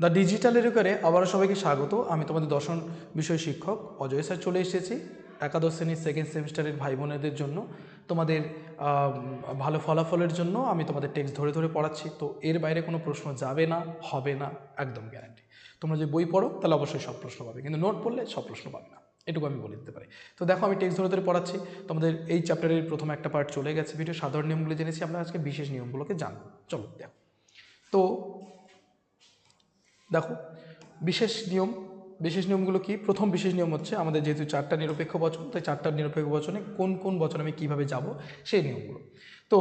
The digital এডুকারে আবারও সবাইকে স্বাগত। আমি তোমাদের দর্শন বিষয় শিক্ষক অজয় স্যার চলে এসেছি একাদশ শ্রেণির সেকেন্ড সেমিস্টারের ভাই বোনেদের জন্য। তোমাদের ভালো ফলাফলের জন্য আমি তোমাদের টেক্সট ধরে ধরে পড়াচ্ছি। তো এর বাইরে কোনো প্রশ্ন যাবে না, হবে না, একদম গ্যারান্টি তোমরা যে বই পড়ো, তাহলে অবশ্যই সব প্রশ্ন পাবে। কিন্তু নোট পড়লে সব প্রশ্ন পাবে না। এটুকু আমি বলে দিতে পারি। তো দেখো, আমি টেক্সট ধরে ধরে পড়াচ্ছি। তোমাদের এই চ্যাপ্টারের প্রথম একটা পার্ট চলে গেছে। ভিডিও সাধারণ নিয়মগুলো জেনেছি। আমরা আজকে বিশেষ নিয়মগুলোকে জানব। চলো, দেখো। তো দেখো, বিশেষ নিয়ম, বিশেষ নিয়মগুলো কি? প্রথম বিশেষ নিয়ম হচ্ছে আমাদের যেহেতু চারটা নিরপেক্ষ বচন, তাই চারটা নিরপেক্ষ বচনে কোন কোন বচন আমি কীভাবে যাব সেই নিয়মগুলো। তো,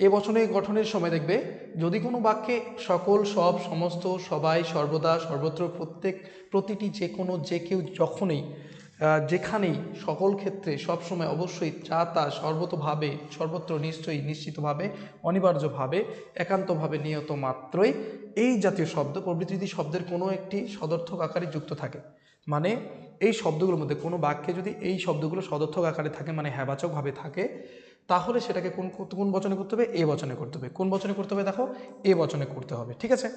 এ বচনে গঠনের সময় দেখবে, যদি কোনো বাক্যে সকল, সব, সমস্ত, সবাই, সর্বদা, সর্বত্র প্রত্যেক, প্রতিটি যে কোনো, যে কেউ যখনই যেখানেই, সকল ক্ষেত্রে, সব সময় অবশ্যই যা তা সর্বতভাবে, সর্বত্র নিশ্চয়ই নিশ্চিতভাবে, অনিবার্যভাবে, একান্তভাবে নিয়ত মাত্রই এই জাতীয় শব্দ প্রভৃতি শব্দের কোনো একটি সদর্থক আকারে যুক্ত থাকে। মানে এই শব্দগুলোর মধ্যে কোনো বাক্যে যদি এই শব্দগুলো সদর্থক আকারে থাকে মানে হ্যাবাচকভাবে থাকে তাহলে সেটাকে কোন কোন বচনে করতে হবে? এ বচনে করতে হবে। কোন বচনে করতে হবে? দেখো, এ বচনে করতে হবে, ঠিক আছে?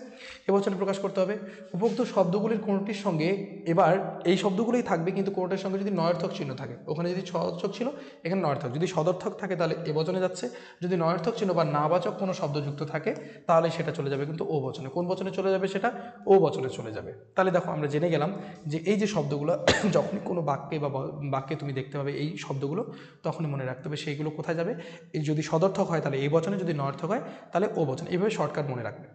এ বচনে প্রকাশ করতে হবে। উপোক্ত শব্দগুলির কোনটির সঙ্গে, এবার এই শব্দগুলোই থাকবে, কিন্তু কোনটার সঙ্গে যদি নয়ার্থক চিহ্ন থাকে? ওখানে যদি সদর্থক ছিল, এখানে নয়ার্থক। যদি সদর্থক থাকে, তাহলে এ বচনে যাচ্ছে। যদি নয়ার্থক চিহ্ন বা নাবাচক কোনো শব্দ যুক্ত থাকে, তাহলে সেটা চলে যাবে কিন্তু ও বচনে। কোন বচনে চলে যাবে সেটা? ও বচনে চলে যাবে। তাহলে দেখো, আমরা জেনে গেলাম যে এই যে শব্দগুলো, যখনই কোনো বাক্যে বা বাক্যে তুমি দেখতে পাবে এই শব্দগুলো, তখনই মনে রাখতে হবে সেইগুলো কোথায় যাবে। যদি সদর্থক হয়, তাহলে এই বচনে যদি নয়ার্থক হয়, তাহলে ও বচনে। এইভাবে শর্টকাট মনে রাখবে।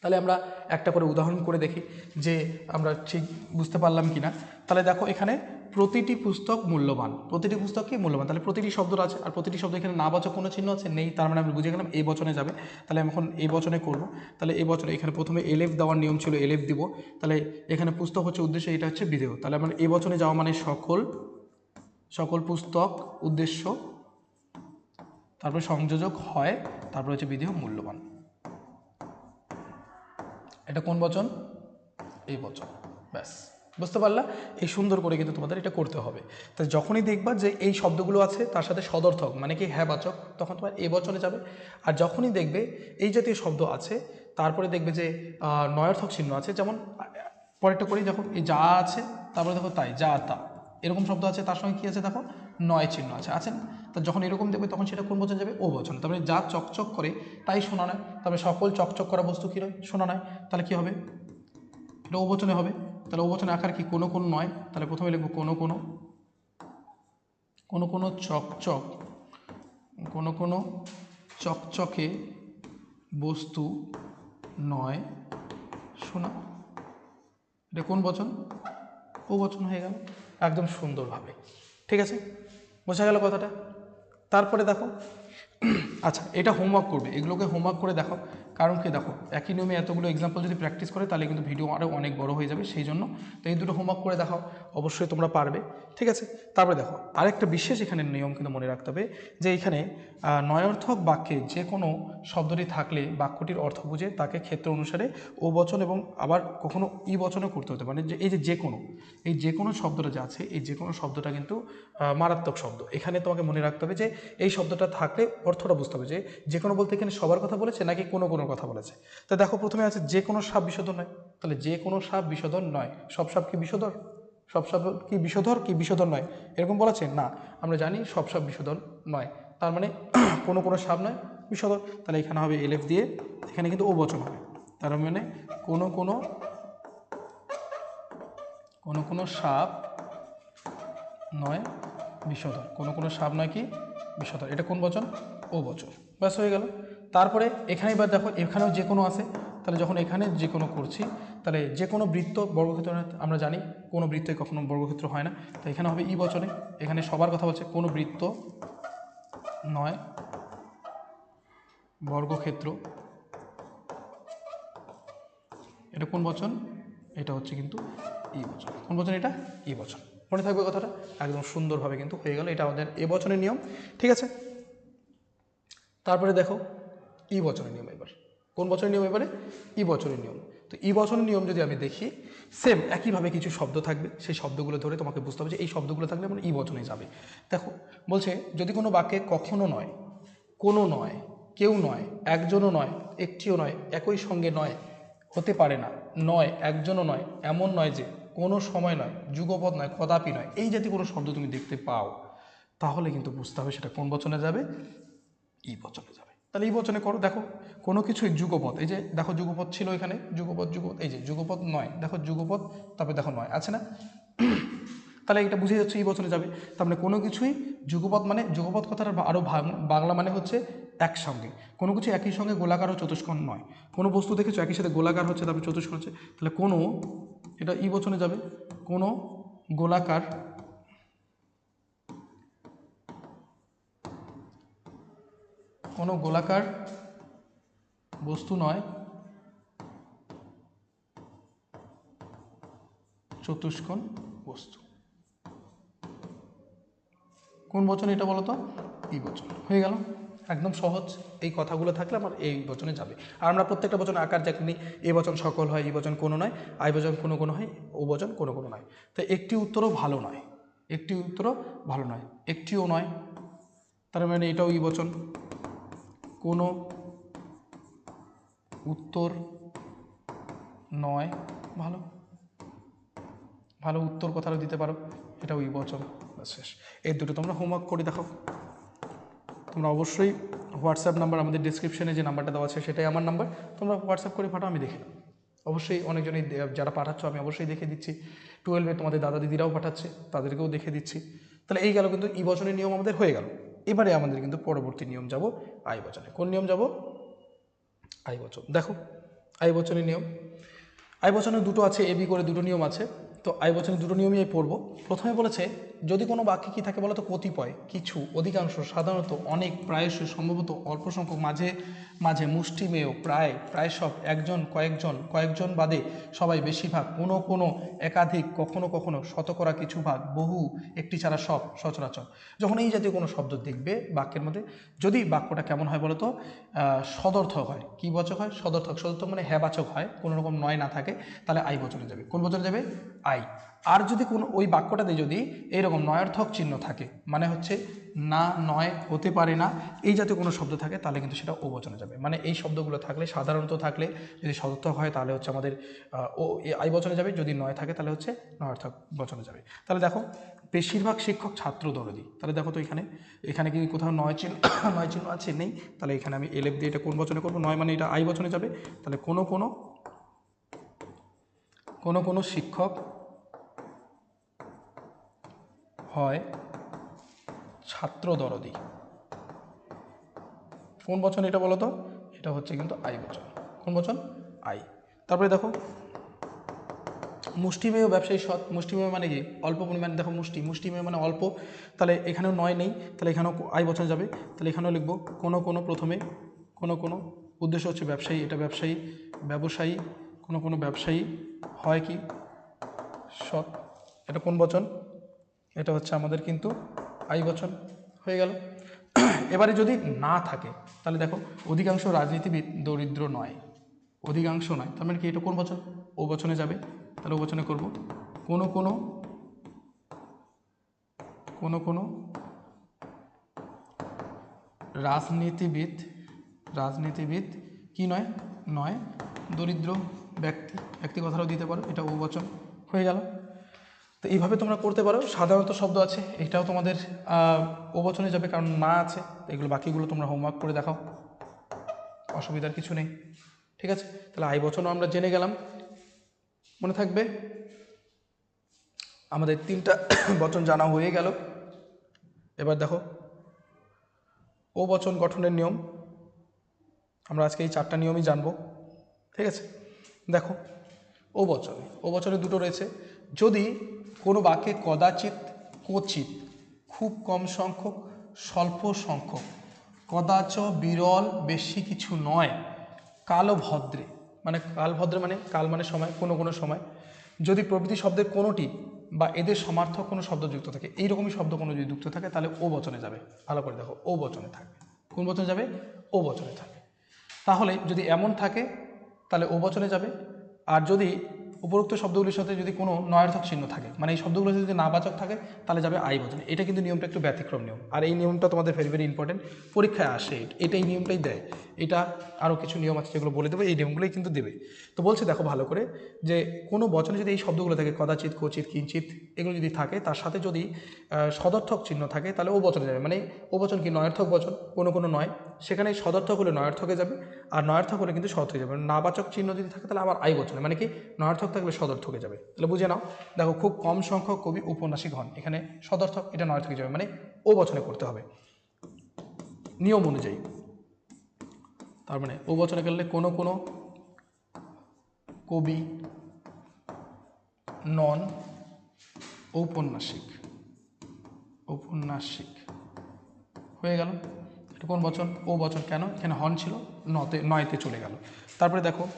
তাহলে আমরা একটা করে উদাহরণ করে দেখি যে আমরা ঠিক বুঝতে পারলাম কি না তাহলে দেখো এখানে প্রতিটি পুস্তক মূল্যবান। প্রতিটি পুস্তক কি মূল্যবান? তাহলে প্রতিটি শব্দ আছে। আর প্রতিটি শব্দ এখানে না বাচক কোনো চিহ্ন আছে? নেই। তার মানে আমি বুঝে গেলাম এই বচনে যাবে। তাহলে আমি এখন এই বচনে করব। তাহলে এই বচনে এখানে প্রথমে এলেফ দেওয়ার নিয়ম ছিল এলেফ দিব। তাহলে এখানে পুস্তক হচ্ছে উদ্দেশ্য, এটা হচ্ছে বিধেয়। তাহলে আমার এই বচনে যাওয়া মানে সকল সকল পুস্তক উদ্দেশ্য তারপরে সংযোজক হয়, তারপরে হচ্ছে বিধেয় মূল্যবান। এটা কোন বচন? এই বচন, ব্যাস। বুঝতে পারলা? এই সুন্দর করে কিন্তু তোমাদের এটা করতে হবে। তো যখনই দেখবা যে এই শব্দগুলো আছে, তার সাথে সদর্থক মানে কি হ্যাঁ বাচক, তখন তোমার এ বচনে যাবে। আর যখনই দেখবে এই জাতীয় শব্দ আছে, তারপরে দেখবে যে নয়ার্থক চিহ্ন আছে, যেমন, পরেরটা করি যখন এই যা আছে, তারপরে দেখো তাই, যা তা। এরকম শব্দ আছে, তার সঙ্গে কী আছে দেখো? নয় চিহ্ন আছে। আছে না? তা যখন এরকম দেখবে তখন সেটা কোন বচন যাবে? ও বচন। তারপরে যা চকচক করে তাই শোনা নয়। তারপরে সকল চকচক করা বস্তু কী নয় শোনা নয়। তাহলে কী হবে? এটা ও বচনে হবে। তাহলে ও বচনে আকার কি? কোনো কোনো নয়। তাহলে প্রথমে লিখব কোনো কোনো। কোনো কোনো চকচক, কোনো কোনো চকচকে বস্তু নয়। শোনা। এটা কোন বচন? ও বচন হয়ে গেল। একদম সুন্দরভাবে। ঠিক আছে? বোঝা গেল কথাটা? তারপরে দেখো আচ্ছা এটা হোমওয়ার্ক করবে। এগুলোকে হোমওয়ার্ক করে দেখো। কারণ কি দেখো, একই নিয়মে এতগুলো এক্সাম্পল যদি প্র্যাকটিস করে, তাহলে কিন্তু ভিডিও আরও অনেক বড় হয়ে যাবে, সেই জন্য তো এই দুটো হোমওয়ার্ক করে দেখাও, অবশ্যই তোমরা পারবে, ঠিক আছে? তারপরে দেখো, আরেকটা বিশেষ এখানে নিয়ম কিন্তু মনে রাখতে হবে, যে এখানে নয়ার্থক বাক্যে যে কোনো শব্দটি থাকলে বাক্যটির অর্থ বুঝে তাকে ক্ষেত্র অনুসারে ও বচন এবং আবার কখনো ই বচনও করতে হতে পারে যে এই যে যে কোনো, এই যে কোনো শব্দটা যা আছে, এই যে কোনো শব্দটা কিন্তু মারাত্মক শব্দ। এখানে তোমাকে মনে রাখতে হবে যে, এই শব্দটা থাকলে অর্থটা বুঝতে হবে যে যে কোনো বলতে এখানে সবার কথা বলেছে নাকি কোনো কোনো কথা বলেছে। তো দেখো প্রথমে আছে যে কোনো সাপ বিষধর নয়। তাহলে যে কোনো সাপ বিষধর নয়। সব সাপ কি বিষধর সব সাপ কি বিষধর কি বিষধর নয়? এরকম বলেছে? না। আমরা জানি সব সাপ বিষধর নয়। তার মানে কোনো কোনো সাপ নয় বিষধর তাহলে এখানে হবে এলএফ দিয়ে এখানে কিন্তু ও বচন হবে। তার মানে কোনো কোনো কোনো কোনো সাপ নয় বিষধর কোনো কোনো সাপ নয় কি বিষধর এটা কোন বচন? ও বচন ব্যাস হয়ে গেল। তারপরে এখানে এবার দেখো, এখানেও যে কোনো আছে, তাহলে যখন এখানে যে কোনো করছি, তাহলে যে কোনো বৃত্ত বর্গক্ষেত্র আমরা জানি কোনো বৃত্তই কখনো বর্গক্ষেত্র হয় না। তো এখানে হবে ই বচনে, এখানে সবার কথা বলছে কোনো বৃত্ত নয়, বর্গক্ষেত্র। এটা কোন বচন? এটা হচ্ছে কিন্তু ই বচন। কোন বচন এটা? ই বচন। মনে থাকবে কথাটা? একদম সুন্দরভাবে কিন্তু হয়ে গেল। এটা আমাদের এ বচনের নিয়ম। ঠিক আছে? তারপরে দেখো ই বচনের নিয়ম এবার। কোন বছরের নিয়ম এবারে? ই বচনের নিয়ম। তো ই বচনের নিয়ম যদি আমি দেখি সেম একইভাবে কিছু শব্দ থাকবে, সেই শব্দগুলো ধরে তোমাকে বুঝতে হবে যে এই শব্দগুলো থাকলে মানে ই বচনে যাবে। দেখো, বলছে যদি কোনো বাক্যে কখনো নয়, কোনো নয়, কেউ নয়, একজনও নয়, একটিও নয়, একই সঙ্গে নয়, হতে পারে না, নয়, একজনও নয়, এমন নয় যে কোনো সময় নয় যুগপদ নয়, কদাপি নয়, এই জাতীয় কোনো শব্দ তুমি দেখতে পাও, তাহলে কিন্তু বুঝতে হবে সেটা কোন বচনে যাবে? ই বচনে যাবে। তাহলে এই বচনে করো, দেখো, কোনো কিছুই যুগপদ এই যে দেখো যুগপদ ছিল এখানে যুগপদ যুগপদ এই যে যুগপদ নয়, দেখো যুগপদ তারপরে দেখো নয় আছে না? তাহলে এটা বুঝে যাচ্ছে, এই বছরে যাবে। তার মানে কোনো কিছুই যুগপদ মানে যুগপদ কথাটা আরও বাংলা মানে হচ্ছে একসঙ্গে। কোনো কিছু একই সঙ্গে গোলাকার ও চতুষ্কোণ নয়। কোনো বস্তু দেখেছ, একই সাথে গোলাকার হচ্ছে, তারপরে চতুষ্কোণ হচ্ছে। তাহলে কোনো, এটা ই বচনে যাবে, কোনো গোলাকার কোনো গোলাকার বস্তু নয়। চতুষ্কোণ বস্তু। কোন বচন এটা বলো তো এই বচন। হয়ে গেল। একদম সহজ। এই কথাগুলো থাকলে আমার এই বচনে যাবে। আর আমরা প্রত্যেকটা বচন আকার দেখনি এ বচন সকল হয় এই বচন কোনো নয়, আই বচন কোনো কোনো হয়, ও বচন কোনো কোনো নয়। তো একটি উত্তরও ভালো নয়। একটি উত্তরও ভালো নয়। একটিও নয়। তার মানে এটাও ই বচন। কোনো উত্তর নয়। ভালো। ভালো উত্তর কথাটা দিতে পারো। এটা ওই বচন শেষ। এই দুটো তোমরা হোমওয়ার্ক করে দেখো। তোমরা অবশ্যই হোয়াটসঅ্যাপ নাম্বার আমাদের ডিসক্রিপশনে যে নাম্বারটা দেওয়া আছে সেটাই আমার নাম্বার তোমরা হোয়াটসঅ্যাপ করে পাঠাও, আমি দেখে অবশ্যই অনেকজনই যারা পাঠাচ্ছ, আমি অবশ্যই দেখে দিচ্ছি। টুয়েলভে তোমাদের দাদা দিদিরাও পাঠাচ্ছে, তাদেরকেও দেখে দিচ্ছি। তাহলে এই গেল কিন্তু ই বচনের নিয়ম আমাদের হয়ে গেল। এবারে আমাদের কিন্তু পরবর্তী নিয়ম যাব আই বচনে। কোন নিয়ম যাব? আই বচন। দেখো আই বচনের নিয়ম। আই বচনে দুটো আছে এবি করে দুটো নিয়ম আছে। তো আই বচনে দুটো নিয়মই আমি পড়ব। প্রথমে বলেছে, যদি কোনো বাক্যে কী থাকে বলো তো কতিপয়, কিছু, অধিকাংশ, সাধারণত অনেক প্রায়শ সম্ভবত অল্প সংখ্যক, মাঝে মাঝে, মুষ্টিমেয়, প্রায় প্রায় সব, একজন, কয়েকজন কয়েকজন বাদে সবাই বেশিরভাগ, কোনো কোনো, একাধিক, কখনো কখনো, শতকরা কিছু ভাগ, বহু, একটি ছাড়া সব, সচরাচর। যখন এই জাতীয় কোনো শব্দ দেখবে বাক্যের মধ্যে, যদি বাক্যটা কেমন হয় বলো তো সদর্থক হয়। কী বচক হয়? সদর্থক সদর্থক মানে হ্যাবাচক হয়। কোনো রকম নয় না থাকে, তাহলে আই বচনে যাবে। কোন বচনে যাবে? আই। আর যদি কোনো ওই বাক্যটাতে যদি এইরকম নয়ার্থক চিহ্ন থাকে মানে হচ্ছে না, নয় হতে পারে না, এই জাতীয় কোনো শব্দ থাকে, তাহলে কিন্তু সেটা ও বচনে যাবে। মানে এই শব্দগুলো থাকলে, সাধারণত থাকলে যদি সদর্থক হয়, তাহলে হচ্ছে আমাদের ও আই বচনে যাবে। যদি নয় থাকে, তাহলে হচ্ছে নয়ার্থক বচনে যাবে। তাহলে দেখো, বেশিরভাগ শিক্ষক ছাত্র দরদি। তাহলে দেখো তো এখানে এখানে কি কোথাও নয় চিহ্ন নয় চিহ্ন আছে? নেই। তাহলে এখানে আমি এলেপ দিয়ে এটা কোন বচনে করব? নয় মানে এটা আই বচনে যাবে। তাহলে কোনো কোনো কোনো কোনো শিক্ষক হয় ছাত্র দরদি। কোন বচন এটা বলো তো? এটা হচ্ছে কিন্তু আই বচন। কোন বচন? আই। তারপরে দেখো, মুষ্টিমেয় ব্যবসায়ী সৎ। মুষ্টিমেয় মানে কি? অল্প পরিমাণে। দেখো মুষ্টি। মুষ্টিমেয় মানে অল্প। তাহলে এখানেও নয় নেই। তাহলে এখানেও আই বচন যাবে। তাহলে এখানেও লিখব, কোনো কোনো প্রথমে কোনো কোনো উদ্দেশ্য হচ্ছে ব্যবসায়ী। এটা ব্যবসায়ী ব্যবসায়ী, কোনো কোনো ব্যবসায়ী হয় কি? সৎ। এটা কোন বচন? এটা হচ্ছে আমাদের কিন্তু আই বচন হয়ে গেল। এবারে যদি না থাকে, তাহলে দেখো অধিকাংশ রাজনীতিবিদ দরিদ্র নয়। অধিকাংশ নয়। তার মানে কি? এটা কোন বচন? ও বচনে যাবে। তাহলে ও বচনে করব। কোনো কোনো কোনো কোনো রাজনীতিবিদ রাজনীতিবিদ কি নয়? নয়। দরিদ্র ব্যক্তি। ব্যক্তি কথাটাও দিতে পারো। এটা ও বচন হয়ে গেল। তো এইভাবে তোমরা করতে পারো। সাধারণত শব্দ আছে এটাও তোমাদের আহ, ও বচনে যাবে কারণ না আছে এগুলো বাকিগুলো তোমরা হোমওয়ার্ক করে দেখাও। অসুবিধার কিছু নেই ঠিক আছে? তাহলে আই বচনও আমরা জেনে গেলাম। মনে থাকবে? আমাদের তিনটা বচন জানা হয়ে গেল। এবার দেখো ও বচন গঠনের নিয়ম। আমরা আজকে এই চারটা নিয়মই জানব ঠিক আছে? দেখো ও বচনে ও বচনে দুটো রয়েছে। যদি কোনো বাক্যে কদাচিৎ কচিত খুব কম সংখ্যক, স্বল্প সংখ্যক, কদাচ বিরল বেশি কিছু নয় কালো ভদ্রে মানে কাল ভদ্রে মানে কাল মানে সময়, কোনো কোনো সময়, যদি প্রভৃতি শব্দের কোনোটি বা এদের সমার্থক কোনো শব্দ যুক্ত থাকে, এইরকমই শব্দ কোনো যদি যুক্ত থাকে, তাহলে ও বচনে যাবে। ভালো করে দেখো, ও বচনে থাকবে। কোন বচনে যাবে? ও বচনে থাকবে। তাহলে যদি এমন থাকে, তাহলে ও বচনে যাবে। আর যদি উপরোক্ত শব্দগুলির সাথে যদি কোনো নয়ার্থক চিহ্ন থাকে মানে এই শব্দগুলো যদি নাবাচক থাকে, তাহলে যাবে আই বচন এটা কিন্তু নিয়মটা একটু ব্যতিক্রম নিয়ম। আর এই নিয়মটা তোমাদের ভেরি ভেরি ইম্পর্টেন্ট পরীক্ষায় আসে। এটা এই নিয়মটাই দেয়। এটা আরও কিছু নিয়ম আছে যেগুলো বলে দেবে, এই নিয়মগুলোই কিন্তু দেবে। তো বলছে, দেখো ভালো করে, যে কোনো বচনে যদি এই শব্দগুলো থাকে, কদাচিৎ কচিত কিঞ্চিত এগুলো যদি থাকে, তার সাথে যদি সদর্থক চিহ্ন থাকে, তাহলে ও বচনে যাবে। মানে ও বচন কি? নয়ার্থক বচন, কোনো কোনো নয়। সেখানে সদর্থক হলে নয়ার্থকে যাবে, আর নয়ার্থক হলে কিন্তু সদর্থকে যাবে। নাবাচক চিহ্ন যদি থাকে, তাহলে আবার আই বচনে মানে কি? নয়ার্থক থাকলে সদর্থকে যাবে। তাহলে বুঝে নাও, দেখো খুব কম সংখ্যক কবি উপন্যাসিক হন। এখানে সদর্থক, এটা নয়ার্থকে যাবে মানে ও বচনে করতে হবে। নিয়ম অনুযায়ী। তার মানে ও বচনে গেলে কোনো কোনো কবি, নন, ঔপন্যাসিক ঔপন্যাসিক। হয়ে গেল। এটা কোন বচন ও বচন কেন? এখানে হন ছিল, নতে, নয়তে চলে গেল। তারপরে দেখো,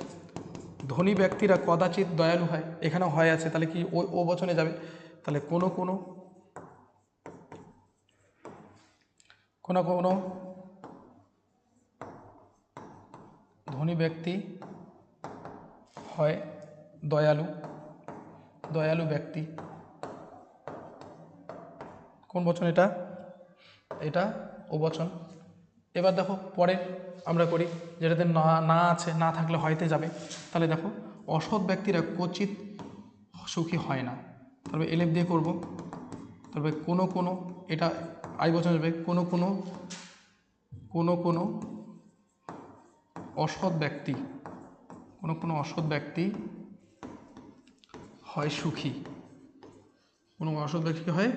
ধনী ব্যক্তিরা কদাচিৎ দয়ালু হয়, এখানেও হয় আছে, তাহলে কি ও ও বচনে যাবে? তাহলে কোনো কোনো কোনো কোনো ধনী ব্যক্তি হয় দয়ালু দয়ালু ব্যক্তি। কোন বচন এটা? এটা বচন এবার দেখো পরের আমরা করি, যেটাতে না না আছে, না থাকলে হয়তে যাবে। তাহলে দেখো, অসৎ ব্যক্তিরা কচিত সুখী হয় না। তারপরে এলেপ দিয়ে করব। তারপরে কোনো কোনো, এটা আই বচন যাবে, কোনো কোনো কোনো কোনো অসৎ ব্যক্তি, কোনো কোনো অসৎ ব্যক্তি হয় সুখী। কোনো অসৎ ব্যক্তি হয়?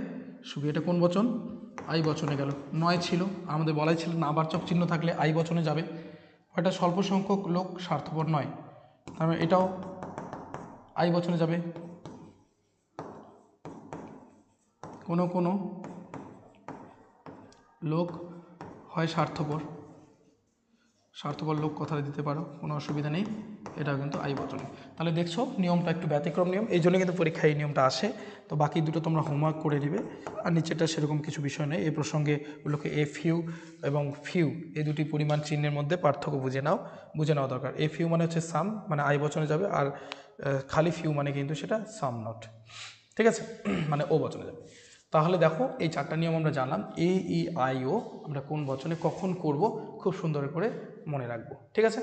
সুখী। এটা কোন বচন? আই বচনে গেল। নয় ছিল। আমাদের বলাই ছিল না নাবাচক চিহ্ন থাকলে আই বচনে যাবে। এটা স্বল্প সংখ্যক লোক স্বার্থপর নয়। তার মানে এটাও আই বচনে যাবে। কোনো কোনো লোক হয় স্বার্থপর। স্বার্থপর লোক কথাটা দিতে পারো, কোনো অসুবিধা নেই। এটাও কিন্তু আই বচনে তাহলে দেখছ, নিয়মটা একটু ব্যতিক্রম নিয়ম। এই জন্য কিন্তু পরীক্ষায় এই নিয়মটা আসে। তো বাকি দুটো তোমরা হোমওয়ার্ক করে দিবে আর নিচেটা সেরকম কিছু বিষয় নেই। এই প্রসঙ্গে ওগুলোকে এ ফিউ এবং ফিউ এই দুটি পরিমাণ চিহ্নের মধ্যে পার্থক্য বুঝে নাও। বুঝে নেওয়া দরকার। এ ফিউ মানে হচ্ছে সাম মানে আই বচনে যাবে। আর খালি ফিউ মানে কিন্তু সেটা সাম নট ঠিক আছে? মানে ও বচনে যাবে। তাহলে দেখো, এই চারটা নিয়ম আমরা জানলাম। এ ই আই ও আমরা কোন বচনে কখন করব? খুব সুন্দর করে মনে রাখব, ঠিক আছে?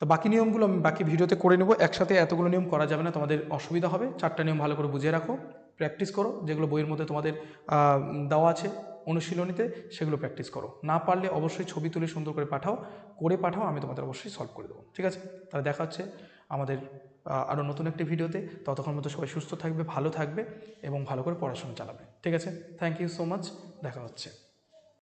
তো বাকি নিয়মগুলো আমি বাকি ভিডিওতে করে নেব। একসাথে এতগুলো নিয়ম করা যাবে না, তোমাদের অসুবিধা হবে। চারটা নিয়ম ভালো করে বুঝিয়ে রাখো, প্র্যাকটিস করো, যেগুলো বইয়ের মধ্যে তোমাদের দেওয়া আছে অনুশীলনীতে, সেগুলো প্র্যাকটিস করো। না পারলে অবশ্যই ছবি তুলে সুন্দর করে পাঠাও করে পাঠাও, আমি তোমাদের অবশ্যই সলভ করে দেবো, ঠিক আছে? তাহলে দেখা হচ্ছে আমাদের আরও নতুন একটি ভিডিওতে। ততক্ষণ মতো সবাই সুস্থ থাকবে, ভালো থাকবে এবং ভালো করে পড়াশোনা চালাবে, ঠিক আছে? থ্যাংক ইউ সো মাচ দেখা হচ্ছে।